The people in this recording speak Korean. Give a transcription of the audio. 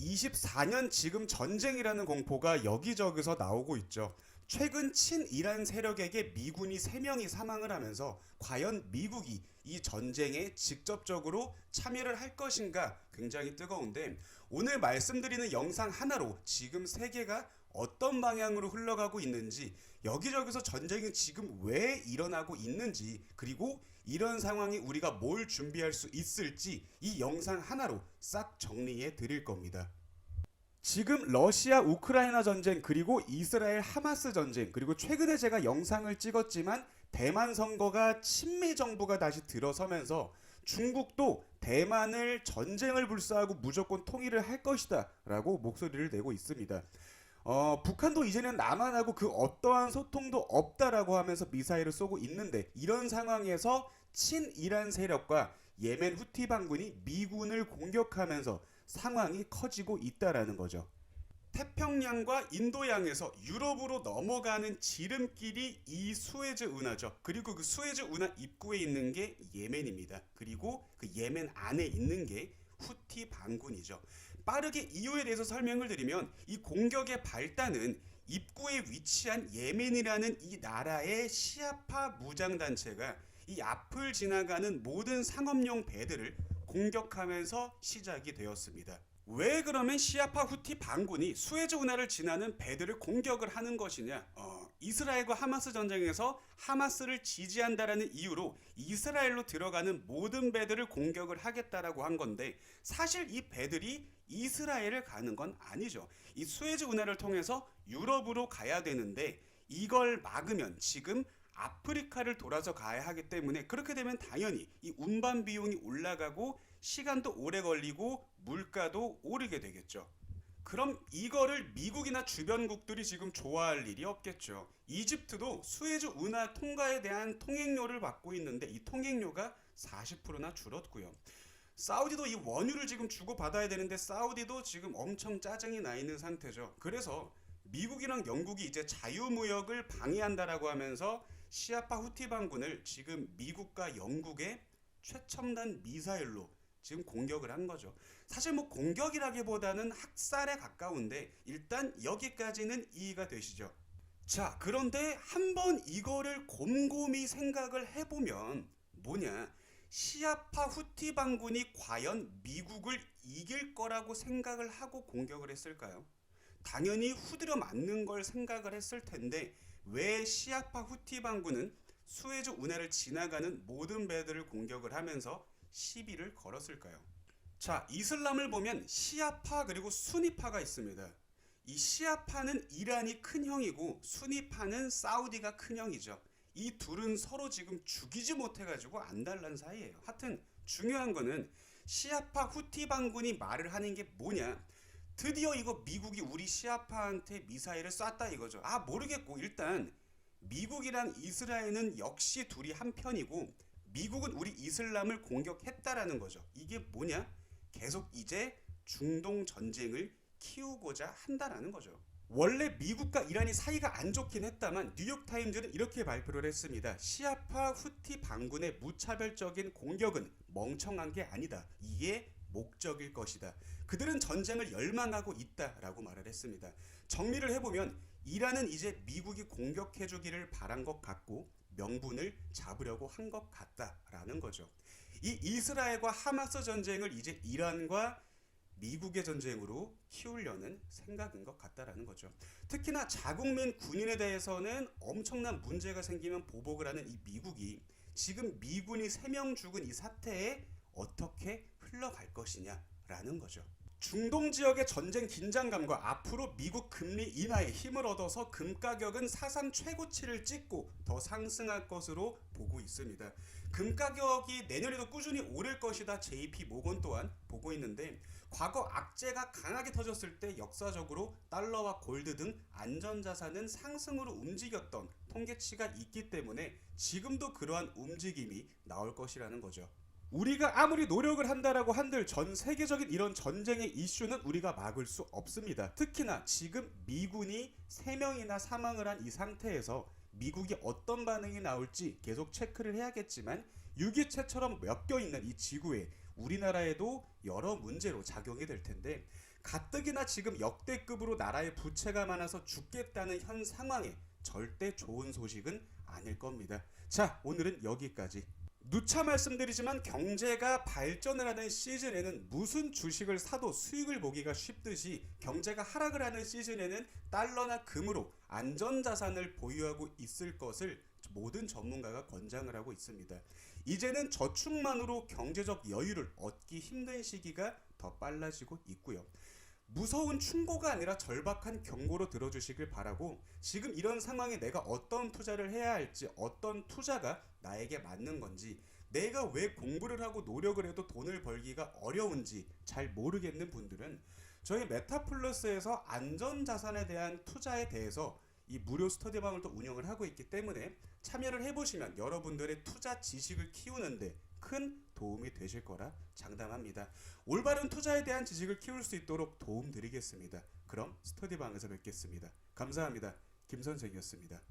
24년 지금 전쟁이라는 공포가 여기저기서 나오고 있죠. 최근 친이란 세력에게 미군이 3명이 사망을 하면서 과연 미국이 이 전쟁에 직접적으로 참여를 할 것인가 굉장히 뜨거운데 오늘 말씀드리는 영상 하나로 지금 세계가 어떤 방향으로 흘러가고 있는지 여기저기서 전쟁이 지금 왜 일어나고 있는지 그리고 이런 상황이 우리가 뭘 준비할 수 있을지 이 영상 하나로 싹 정리해 드릴 겁니다. 지금 러시아 우크라이나 전쟁 그리고 이스라엘 하마스 전쟁 그리고 최근에 제가 영상을 찍었지만 대만 선거가 친미 정부가 다시 들어서면서 중국도 대만을 전쟁을 불사하고 무조건 통일을 할 것이다 라고 목소리를 내고 있습니다. 어, 북한도 이제는 남한하고 그 어떠한 소통도 없다라고 하면서 미사일을 쏘고 있는데 이런 상황에서 친이란 세력과 예멘 후티 반군이 미군을 공격하면서 상황이 커지고 있다라는 거죠. 태평양과 인도양에서 유럽으로 넘어가는 지름길이 이 수에즈 운하죠. 그리고 그 수에즈 운하 입구에 있는 게 예멘입니다. 그리고 그 예멘 안에 있는 게 후티 반군이죠. 빠르게 이유에 대해서 설명을 드리면 이 공격의 발단은 입구에 위치한 예멘이라는 이 나라의 시아파 무장단체가 이 앞을 지나가는 모든 상업용 배들을 공격하면서 시작이 되었습니다. 왜 그러면 시아파 후티 반군이 수에즈 운하를 지나는 배들을 공격을 하는 것이냐? 어, 이스라엘과 하마스 전쟁에서 하마스를 지지한다라는 이유로 이스라엘로 들어가는 모든 배들을 공격을 하겠다라고 한 건데 사실 이 배들이 이스라엘을 가는 건 아니죠. 이 수에즈 운하를 통해서 유럽으로 가야 되는데 이걸 막으면 지금 아프리카를 돌아서 가야 하기 때문에 그렇게 되면 당연히 이 운반 비용이 올라가고 시간도 오래 걸리고 물가도 오르게 되겠죠. 그럼 이거를 미국이나 주변국들이 지금 좋아할 일이 없겠죠. 이집트도 수에즈 운하 통과에 대한 통행료를 받고 있는데 이 통행료가 40%나 줄었고요. 사우디도 이 원유를 지금 주고 받아야 되는데 사우디도 지금 엄청 짜증이 나 있는 상태죠. 그래서 미국이랑 영국이 이제 자유무역을 방해한다라고 하면서 시아파 후티 반군을 지금 미국과 영국의 최첨단 미사일로 지금 공격을 한 거죠. 사실 뭐 공격이라기보다는 학살에 가까운데 일단 여기까지는 이해가 되시죠. 자, 그런데 한번 이거를 곰곰이 생각을 해보면 뭐냐? 시아파 후티 반군이 과연 미국을 이길 거라고 생각을 하고 공격을 했을까요? 당연히 후드려 맞는 걸 생각을 했을 텐데 왜 시아파 후티 반군은 수에즈 운하를 지나가는 모든 배들을 공격을 하면서 시비를 걸었을까요? 자, 이슬람을 보면 시아파 그리고 수니파가 있습니다. 이 시아파는 이란이 큰 형이고 수니파는 사우디가 큰 형이죠. 이 둘은 서로 지금 죽이지 못해가지고 안달난 사이예요. 하여튼 중요한 거는 시아파 후티 반군이 말을 하는 게 뭐냐? 드디어 이거 미국이 우리 시아파한테 미사일을 쐈다 이거죠. 아 모르겠고 일단 미국이랑 이스라엘은 역시 둘이 한 편이고 미국은 우리 이슬람을 공격했다라는 거죠. 이게 뭐냐? 계속 이제 중동 전쟁을 키우고자 한다라는 거죠. 원래 미국과 이란이 사이가 안 좋긴 했다만 뉴욕타임즈는 이렇게 발표를 했습니다. 시아파 후티 반군의 무차별적인 공격은 멍청한 게 아니다. 이게 목적일 것이다. 그들은 전쟁을 열망하고 있다라고 말을 했습니다. 정리를 해보면 이란은 이제 미국이 공격해주기를 바란 것 같고 명분을 잡으려고 한 것 같다라는 거죠. 이 이스라엘과 하마스 전쟁을 이제 이란과 미국의 전쟁으로 키우려는 생각인 것 같다라는 거죠. 특히나 자국민 군인에 대해서는 엄청난 문제가 생기면 보복을 하는 이 미국이 지금 미군이 3명 죽은 이 사태에 어떻게 흘러갈 것이냐라는 거죠. 중동 지역의 전쟁 긴장감과 앞으로 미국 금리 인하에 힘을 얻어서 금 가격은 사상 최고치를 찍고 더 상승할 것으로 보고 있습니다. 금 가격이 내년에도 꾸준히 오를 것이다. JP 모건 또한 보고 있는데 과거 악재가 강하게 터졌을 때 역사적으로 달러와 골드 등 안전 자산은 상승으로 움직였던 통계치가 있기 때문에 지금도 그러한 움직임이 나올 것이라는 거죠. 우리가 아무리 노력을 한다라고 한들 전 세계적인 이런 전쟁의 이슈는 우리가 막을 수 없습니다. 특히나 지금 미군이 3명이나 사망을 한 이 상태에서 미국이 어떤 반응이 나올지 계속 체크를 해야겠지만 유기체처럼 엮여 있는 이 지구에 우리나라에도 여러 문제로 작용이 될 텐데 가뜩이나 지금 역대급으로 나라의 부채가 많아서 죽겠다는 현 상황에 절대 좋은 소식은 아닐 겁니다. 자, 오늘은 여기까지. 누차 말씀드리지만 경제가 발전을 하는 시즌에는 무슨 주식을 사도 수익을 보기가 쉽듯이 경제가 하락을 하는 시즌에는 달러나 금으로 안전자산을 보유하고 있을 것을 모든 전문가가 권장을 하고 있습니다. 이제는 저축만으로 경제적 여유를 얻기 힘든 시기가 더 빨라지고 있고요. 무서운 충고가 아니라 절박한 경고로 들어주시길 바라고 지금 이런 상황에 내가 어떤 투자를 해야 할지 어떤 투자가 나에게 맞는 건지 내가 왜 공부를 하고 노력을 해도 돈을 벌기가 어려운지 잘 모르겠는 분들은 저희 메타플러스에서 안전자산에 대한 투자에 대해서 이 무료 스터디방을 또 운영을 하고 있기 때문에 참여를 해보시면 여러분들의 투자 지식을 키우는데 큰 도움이 되실 거라 장담합니다. 올바른 투자에 대한 지식을 키울 수 있도록 도움 드리겠습니다. 그럼 스터디방에서 뵙겠습니다. 감사합니다. 김 선생이었습니다.